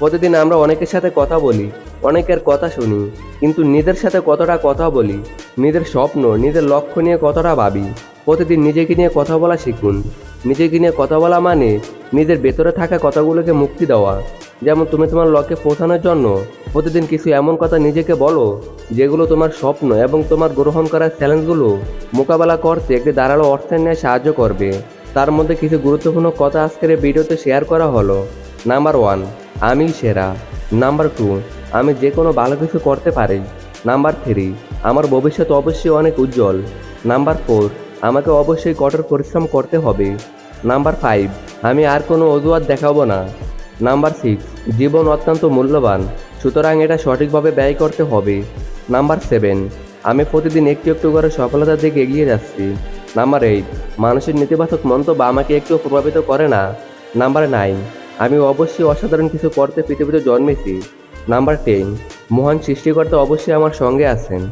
প্রতিদিন আমরা অনেকের সাথে কথা বলি, অনেকের কথা শুনি, কিন্তু নিজের সাথে কতটা কথা বলি, নিজের স্বপ্ন, নিজের লক্ষ্য নিয়ে কতটা ভাবি, প্রতিদিন নিজেকে নিয়ে কথা বলা শিখুন। নিজেকে নিয়ে কথা বলা মানে নিজের ভেতরে থাকা কথাগুলোকে মুক্তি দেওয়া। যেমন তুমি তোমার লক্ষ্যে পৌঁছানোর জন্য প্রতিদিন কিছু এমন কথা নিজেকে বলো, যেগুলো তোমার স্বপ্ন এবং তোমার গ্রহণ করার চ্যালেঞ্জগুলো মোকাবেলা করতে একটি ধারালো অর্থের নিয়ে সাহায্য করবে। তার মধ্যে কিছু গুরুত্বপূর্ণ কথা আজকের ভিডিওতে শেয়ার করা হলো। নাম্বার ওয়ান আমি সেরা। নাম্বার টু আমি যে কোনো ভালো কিছু করতে পারি। নাম্বার থ্রি আমার ভবিষ্যৎ অবশ্যই অনেক উজ্জ্বল। নাম্বার ফোর আমাকে অবশ্যই কঠোর পরিশ্রম করতে হবে। নাম্বার ফাইভ আমি আর কোনো অজুহাত দেখাবো না। নাম্বার সিক্স জীবন অত্যন্ত মূল্যবান, সুতরাং এটা সঠিকভাবে ব্যয় করতে হবে। নাম্বার সেভেন আমি প্রতিদিন একটু একটু করে সফলতার দিকে এগিয়ে যাচ্ছি। নাম্বার এইট মানুষের নেতিবাচক মন্তব্য আমাকে একটু প্রভাবিত করে না। নাম্বার নাইন আমি অবশ্যই অসাধারণ কিছু করতে পৃথিবীতে জন্মেছি। নাম্বার টেন মহান সৃষ্টিকর্তা অবশ্যই আমার সঙ্গে আছেন।